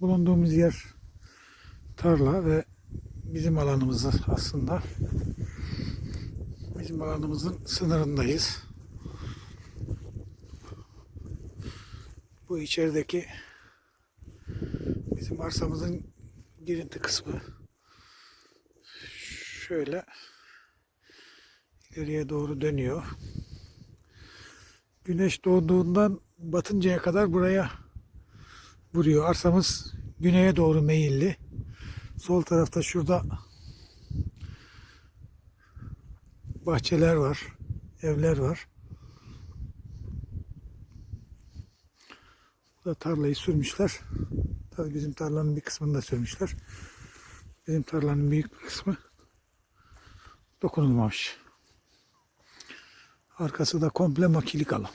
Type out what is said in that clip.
bulunduğumuz yer tarla ve bizim alanımız aslında. Bizim alanımızın sınırındayız. Bu içerideki bizim arsamızın girinti kısmı. Şöyle ileriye doğru dönüyor. Güneş doğduğundan batıncaya kadar buraya vuruyor. Arsamız güneye doğru meyilli. Sol tarafta şurada bahçeler var, evler var. Burada tarlayı sürmüşler. Tabii bizim tarlanın bir kısmını da sürmüşler. Bizim tarlanın büyük bir kısmı dokunulmamış. Arkası da komple makilik alan.